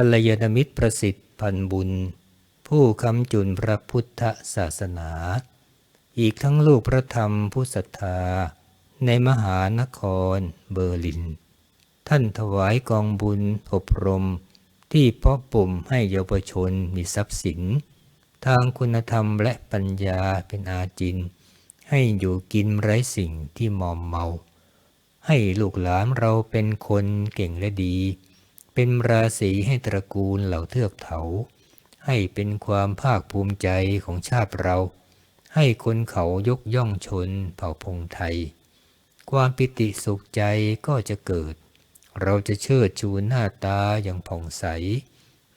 กัลยาณมิตรประสิทธิ์พันบุญ ผู้คำจุนพระพุทธศาสนา อีกทั้งลูกพระธรรมผู้ศรัทธา ในมหานครเบอร์ลิน ท่านถวายกองบุญอบรม ที่เพาะปุ่มให้เยาวชนมีทรัพย์สิน ทางคุณธรรมและปัญญาเป็นอาจิน ให้อยู่กินไร้สิ่งที่มอมเมา ให้ลูกหลานเราเป็นคนเก่งและดี เป็นราศีให้ตระกูลเหล่าเทือกเถา ให้เป็นความภาคภูมิใจของชาติเรา ให้คนเขายกย่องชนเผ่าพงไทย ความปิติสุขใจก็จะเกิด เราจะเชิดชูหน้าตาอย่างผ่องใส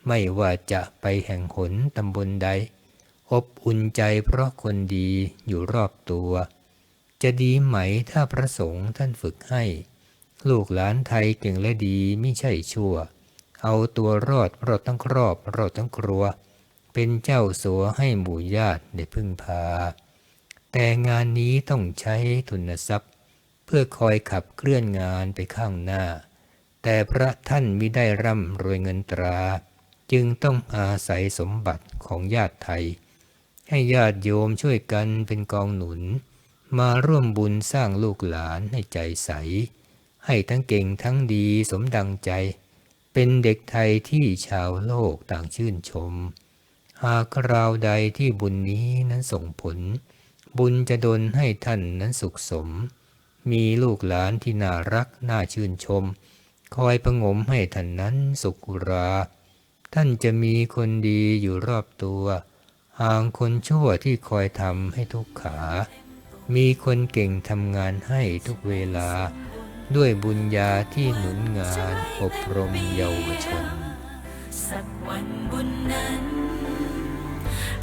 ไม่ว่าจะไปแห่งหนตำบลใด อบอุ่นใจเพราะคนดีอยู่รอบตัว จะดีไหมถ้าพระสงฆ์ท่านฝึกให้ ลูกหลานไทยเก่งและดีไม่ใช่ชั่ว เอาตัวรอดรอดทั้งครอบ รอดทั้งครัว เป็นเจ้าสัวให้หมู่ญาติได้พึ่งพา แต่งานนี้ต้องใช้ทุนทรัพย์ เพื่อคอยขับเคลื่อนงานไปข้างหน้า แต่พระท่านมิได้ร่ำรวยเงินตรา จึงต้องอาศัยสมบัติของญาติไทย ให้ญาติโยมช่วยกันเป็นกองหนุน มาร่วมบุญสร้างลูกหลานให้ใจใส ให้ทั้งเก่งทั้งดีสมดังใจ เป็นเด็กไทยที่ชาวโลกต่างชื่นชม หากคราวใดที่บุญนี้นั้นส่งผล บุญจะดลให้ท่านนั้นสุขสม มีลูกหลานที่น่ารักน่าชื่นชม คอยประงมให้ท่านนั้นสุขุรา ท่านจะมีคนดีอยู่รอบตัวห่างคนชั่วที่คอยทำให้ทุกขา มีคนเก่งทำงานให้ทุกเวลา ด้วยบุญญาที่หนุนงานอบรมเยาวชน สักวันบุญนั้น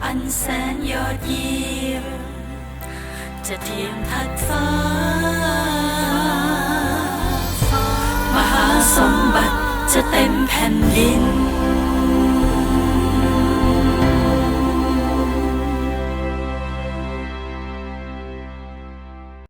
อันแสนยอดเยี่ยม จะเทียมทัดฟ้า มหาสมบัติจะเต็มแผ่นดิน